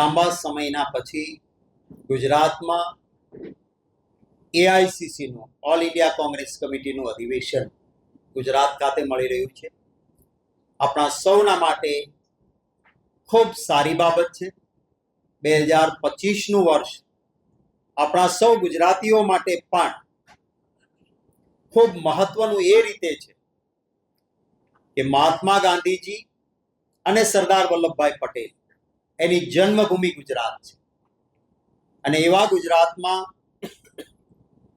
લાંબા સમયના પછી ગુજરાતમાં એઆઈસીસીનું ઓલ ઇન્ડિયા કોંગ્રેસ કમિટીનું અધિવેશન ગુજરાત ખાતે મળી રહ્યું છે. આપણા સૌના માટે ખૂબ સારી બાબત છે. બે હજાર પચીસનું વર્ષ આપણા સૌ ગુજરાતીઓ માટે પણ ખૂબ મહત્વનું એ રીતે છે કે મહાત્મા ગાંધીજી અને સરદાર વલ્લભભાઈ પટેલ એની જન્મભૂમિ ગુજરાત છે. અને એવા ગુજરાતમાં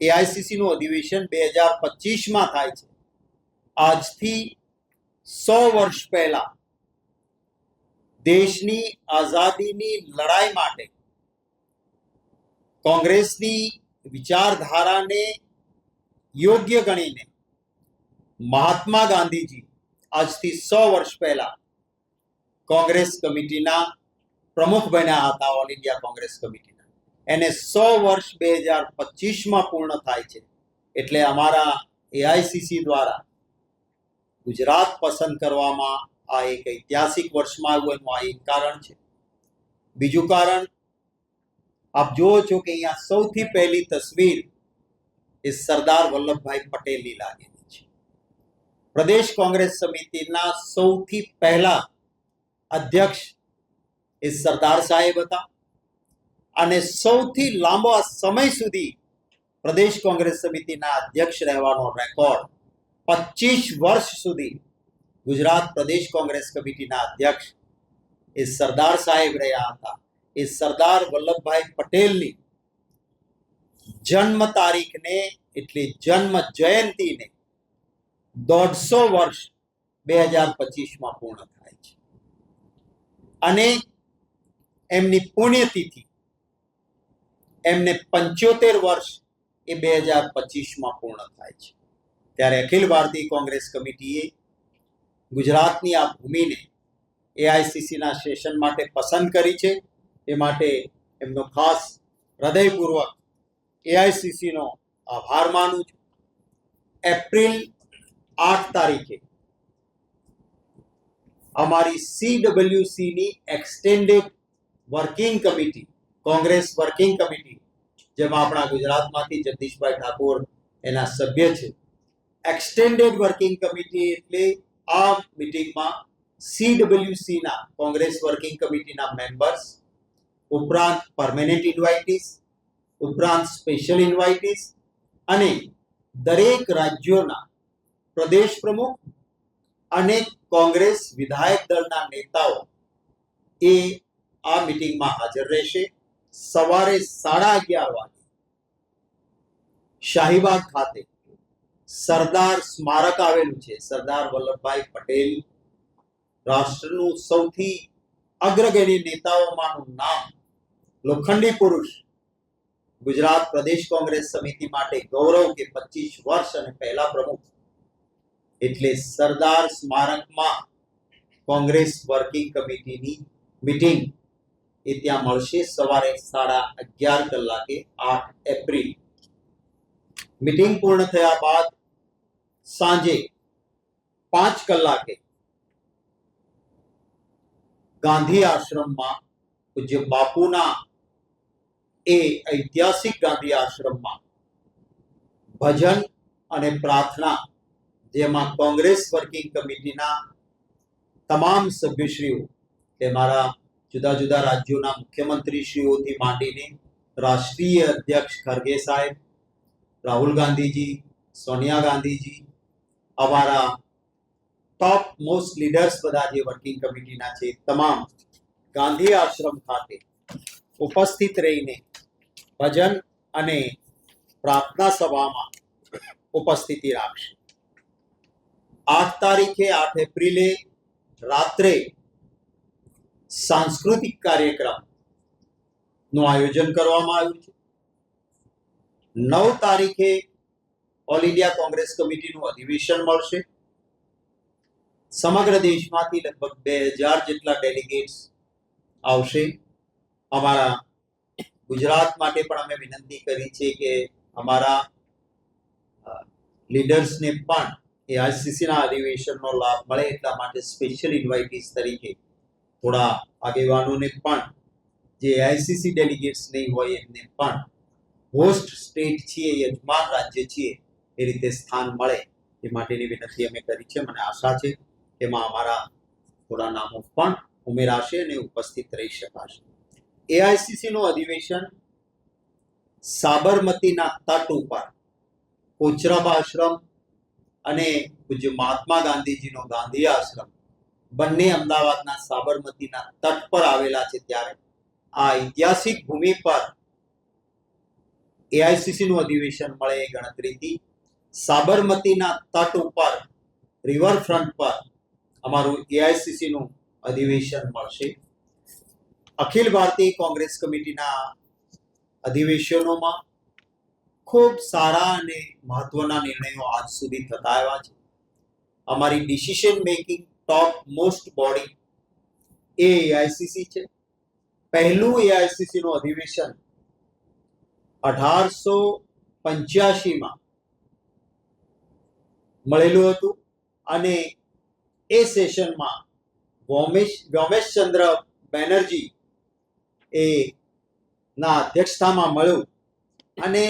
એઆઈસીસીનું અધિવેશન બે હજાર પચીસમાં થાય છે. આજથી સો વર્ષ પહેલા દેશની આઝાદીની લડાઈ માટે કોંગ્રેસની વિચારધારાને યોગ્ય ગણીને મહાત્મા ગાંધીજી આજથી સો વર્ષ પહેલા કોંગ્રેસ કમિટીના પ્રમુખ બન્યા હતા ઓલ ઇન્ડિયા કોંગ્રેસ કમિટીના એને સો વર્ષ બે હજાર પચીસમાં પૂર્ણ થાય છે. એટલે અમારા એઆઈસીસી દ્વારા ગુજરાત પસંદ કરવામાં આ એક ઐતિહાસિક વર્ષમાં આવ્યું, એનું આ એક કારણ છે. બીજું કારણ, આપ જુઓ છો કે અહીંયા સૌથી પહેલી તસવીર એ સરદાર વલ્લભભાઈ પટેલની લાગેલી છે. પ્રદેશ કોંગ્રેસ સમિતિના સૌથી પહેલા અધ્યક્ષ એ સરદાર સાહેબ હતા. અને સૌથી લાંબા સમય સુધી પ્રદેશ કોંગ્રેસ સમિતિના અધ્યક્ષ રહેવાનો રેકોર્ડ પચીસ વર્ષ સુધી ગુજરાત પ્રદેશ કોંગ્રેસ કમિટીના અધ્યક્ષ એ સરદાર સાહેબ રહ્યા હતા. એ સરદાર વલ્લભભાઈ પટેલની જન્મ તારીખને એટલે જન્મ જયંતિને દોઢસો વર્ષ બે હજાર પચીસમાં પૂર્ણ થાય છે. અને એમની પુણ્યતિથિ એમને પંચોતેર વર્ષ એ બે હજાર પચીસમાં પૂર્ણ થાય છે. ત્યારે અખિલ ભારતીય કોંગ્રેસ કમિટીએ ગુજરાતની આ ભૂમિને એઆઈસીસીના સેશન માટે પસંદ કરી છે. એ માટે એમનો ખાસ હૃદયપૂર્વક એઆઈસીસીનો આભાર માનું છું. એપ્રિલ આઠ તારીખે અમારી સીડબ્લ્યુસીની extended working committee, Congress working committee, જેમાં આપણા ગુજરાતમાંથી જગદીશભાઈ ઠાકોર એના સભ્ય છે. એક્સટેન્ડેડ વર્કિંગ કમિટી એટલે આ મિટિંગમાં સીડબ્લ્યુસીના કોંગ્રેસ વર્કિંગ કમિટીના મેમ્બર્સ ઉપરાંત પરમેનન્ટ ઇન્વાઇટીસ ઉપરાંત સ્પેશિયલ ઇન્વાઇટીસ અને દરેક રાજ્યોના પ્રદેશ પ્રમુખ અને કોંગ્રેસ વિધાયક દળના નેતાઓ એ આ મિટિંગમાં હાજર રહેશે. સવારે સાડા અગિયાર વાગે શાહીબાગ ખાતે સરદાર સ્મારક આવેલું છે. સરદાર વલ્લભભાઈ પટેલ રાષ્ટ્રનું સૌથી અગ્રગણ્ય નેતાઓમાંનું નામ લોખંડી પુરુષ ગુજરાત પ્રદેશ કોંગ્રેસ સમિતિ માટે ગૌરવ કે પચીસ વર્ષ અને પહેલા પ્રમુખ. એટલે સરદાર સ્મારકમાં કોંગ્રેસ વર્કિંગ કમિટીની મિટિંગ એ ત્યાં મળશે સવારે સાડા અગિયાર કલાકે આઠ એપ્રિલ. મિટિંગ પૂર્ણ થયા બાદ સાંજે પાંચ કલાકે ગાંધી આશ્રમમાં પૂજ્ય બાપુના એ ઐતિહાસિક ગાંધી આશ્રમમાં ભજન અને પ્રાર્થના, જેમાં કોંગ્રેસ વર્કિંગ કમિટીના તમામ સભ્યશ્રીઓ તે મારા જુદા જુદા રાજ્યોના મુખ્યમંત્રીશ્રીઓથી માંડીને રાષ્ટ્રીય અધ્યક્ષ ખરગે સાહેબ, રાહુલ ગાંધીજી, સોનિયા ગાંધીજી, અમારા ટોપ મોસ્ટ લીડર્સ બધા જે વર્કિંગ કમિટીના છે, તમામ ગાંધી આશ્રમ ખાતે ઉપસ્થિત રહીને ભજન અને પ્રાર્થના સભામાં ઉપસ્થિતિ રાખશે. આઠ તારીખે આઠ એપ્રિલે રાત્રે સાંસ્કૃતિક કાર્યક્રમનું આયોજન કરવામાં આવ્યું છે. નવ તારીખે ઓલ ઇન્ડિયા કોંગ્રેસ કમિટીનું અધિવેશન મળશે. સમગ્ર દેશમાંથી લગભગ બે હજાર જેટલા ડેલિગેટ્સ આવશે. અમારા ગુજરાત માટે પણ અમે વિનંતી કરી છે કે અમારા લીડર્સને પણ એ આઈસીસીના અધિવેશનનો લાભ મળે એટલા માટે સ્પેશિયલ ઇન્વાઇટીસ તરીકે થોડા આગેવાનોને પણ, જે આઈસીસી ડેલિગેટ્સ નહીં હોય એમને પણ હોસ્ટ સ્ટેટ છીએ, યજમાન રાજ્ય છીએ, એ રીતે સ્થાન મળે એ માટેની વિનંતી અમે કરી છે. મને આશા છે તેમાં અમારા થોડા નામો પણ ઉમેરાશે અને ઉપસ્થિત રહી શકાશે. એઆઈસીસી નું અધિવેશન સાબરમતીના તટ ઉપર કોચરાબા આશ્રમ અને પૂજ્ય મહાત્મા ગાંધીજીનો ગાંધી આશ્રમ બંને અમદાવાદના સાબરમતીના તટ પર આવેલા છે ત્યારે. આ ઐતિહાસિક ભૂમિ પર એઆઈસીસી નું અધિવેશન મળે એ ગણતરીથી સાબરમતીના તટ ઉપર રિવરફ્રન્ટ પર અમારું એઆઈસીસી નું અધિવેશન મળશે. અખિલ ભારતીય કોંગ્રેસ કમિટીના અધિવેશનોમાં ખૂબ સારા અને મહત્વના નિર્ણયો આજ સુધી થતા આવ્યા છે. અમારી decision making top most body એ એઆઈસીસી છે. પહેલું એઆઈસીસી નું અધિવેશન અઢારસો પંચ્યાસીમાં મળેલું હતું અને એ સેશનમાં વ્યોમેશ વ્યોમેશચંદ્ર બેનર્જી એ ના અધ્યક્ષતામાં મળ્યું અને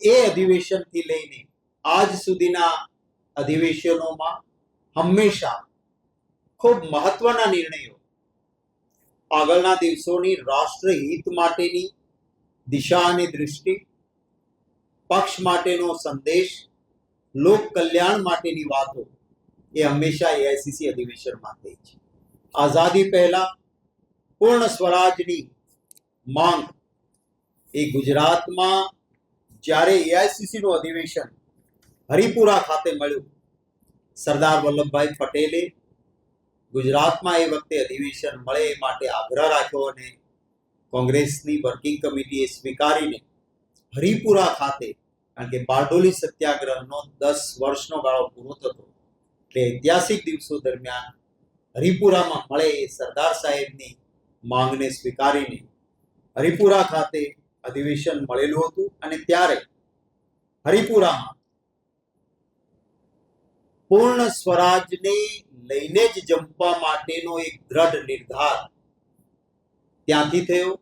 એ અધિવેશનથી લઈને આજ સુધીના અધિવેશનોમાં હંમેશા ખૂબ મહત્વના નિર્ણયો આગળના દિવસોની રાષ્ટ્રહિત માટેની દિશા અને દૃષ્ટિ પક્ષ માટેનો સંદેશ, લોક કલ્યાણ માટેની વાતો એ હંમેશા એઆઈસીસી અધિવેશનમાં થઈ છે. આઝાદી પહેલા પૂર્ણ સ્વરાજની માંગ એ ગુજરાતમાં જ્યારે એઆઈસીસી નું અધિવેશન હરિપુરા ખાતે મળ્યું સરદાર વલ્લભભાઈ પટેલે ગુજરાતમાં એ વખતે અધિવેશન મળે એ માટે આગ્રહ રાખ્યો અને કોંગ્રેસની વર્કિંગ કમિટીએ સ્વીકારીને હરિપુરા ખાતે, કારણ કે બારડોલી સત્યાગ્રહનો દસ વર્ષનો ગાળો પૂરો થતો, એટલે ઐતિહાસિક દિવસો દરમિયાન હરિપુરામાં મળે એ સરદાર સાહેબની માંગને સ્વીકારીને હરિપુરા ખાતે અધિવેશન મળેલું હતું અને ત્યારે હરિપુરામાં પૂર્ણ સ્વરાજને લઈને જ જંપવા માટેનો એક દ્રઢ નિર્ધાર. ત્યાંથી થયો.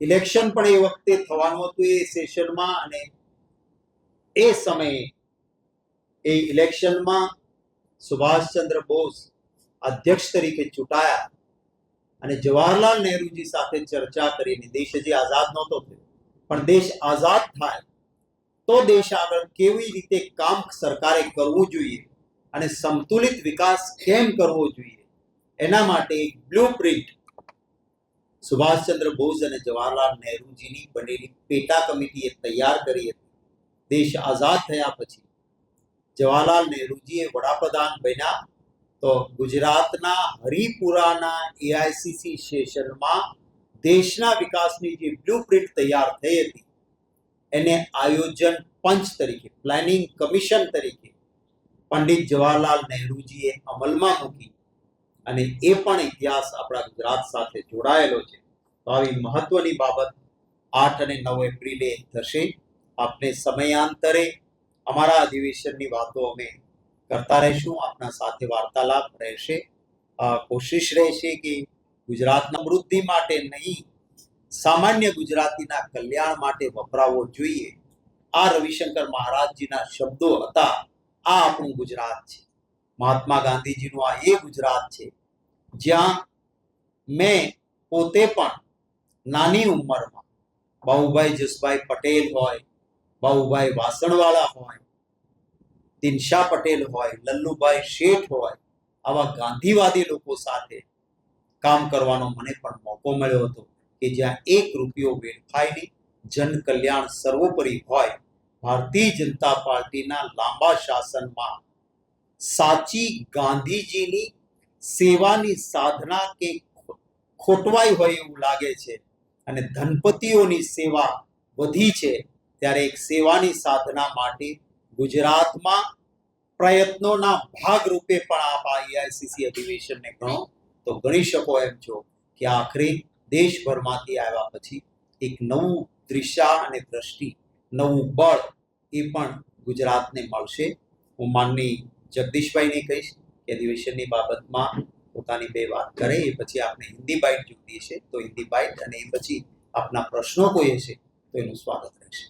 ઇલેક્શન પણ એ વખતે થવાનું હતું એ સેશનમાં અને એ સમયે એ ઇલેક્શનમાં સુભાષચંદ્ર બોઝ અધ્યક્ષ તરીકે ચૂંટાયા અને જવાહરલાલ નહેરુજી સાથે ચર્ચા કરીને દેશ હજી આઝાદ નહોતો થયો. પણ દેશ આઝાદ થાય તો દેશ આગળ કેવી રીતે કામ સરકારે કરવું જોઈએ અને સંતુલિત વિકાસ કેમ કરવો જોઈએ? એના માટે એક બ્લુ પ્રિન્ટ સુભાષચંદ્ર બોઝ અને જવાહરલાલ નહેરુજીની બનેલી પેટા કમિટીએ તૈયાર કરી હતી. દેશ આઝાદ થયા પછી જવાહરલાલ નહેરુજીએ વડાપ્રધાન બન્યા તો ગુજરાતના હરિપુરાના એઆઈસીસી સેશનમાં દેશના વિકાસની જે બ્લુ પ્રિન્ટ તૈયાર થઈ હતી, એને આયોજન પંચ તરીકે, પ્લાનિંગ કમિશન તરીકે પંડિત જવાહરલાલ નહેરુજીએ અમલમાં મૂકી અને એ પણ ઇતિહાસ આપણા ગુજરાત સાથે જોડાયેલો છે. તો આવી મહત્વની બાબત આઠ અને નવ એપ્રિલે થશે. આપને સમયાંતરે અમારા અધિવેશનની વાતો અમે કરતા રહીશું. આપના સાથે વાર્તાલાપ રહેશે. કોશિશ રહેશે કે ગુજરાતના વૃદ્ધિ માટે નહીં, સામાન્ય ગુજરાતીના કલ્યાણ માટે વપરાવો જોઈએ. આ રવિશંકર મહારાજજીના શબ્દો હતા. આ આપણું ગુજરાત છે. મહાત્મા ગાંધીજીનું આ એ ગુજરાત છે, જ્યાં મેં પોતે પણ નાની ઉંમરમાં બાહુભાઈ જસભાઈ પટેલ હોય, બાહુભાઈ વાસણવાળા હોય દિનશા પટેલ હોય, લલ્લુભાઈ શેઠ હોય, આવા ગાંધીવાદી લોકો સાથે કામ કરવાનો મને પણ મોકો મળ્યો હતો કે જ્યાં એક રૂપિયો વેડફાય નહીં જન કલ્યાણ સર્વોપરી હોય ભારતીય જનતા પાર્ટીના લાંબા શાસનમાં સાચી ગાંધીજીની સેવાની સાધના કે ખોટવાઈ હોય એવું લાગે છે અને ધનપતિઓની સેવા વધી છે, ત્યારે એક સેવાની સાધના માટે ગુજરાતમાં પ્રયત્નોના ભાગરૂપે પણ આપ આ એઆઈસીસી અધિવેશનને ગણો તો ગણી શકો એમ છો કે આખરે દેશભરમાંથી આવ્યા પછી એક નવું દિશા અને દ્રષ્ટિ નવું બળ એ પણ ગુજરાતને મળશે. હું માનની જગદીશભાઈને કહીશ કે અધિવેશનની બાબતમાં પોતાની બે વાત કરે, એ પછી આપણે હિન્દી બાઇટ જોઈતી છે, તો હિન્દી બાઇટ અને એ પછી આપના પ્રશ્નો કોઈ હશે તો એનું સ્વાગત રહેશે.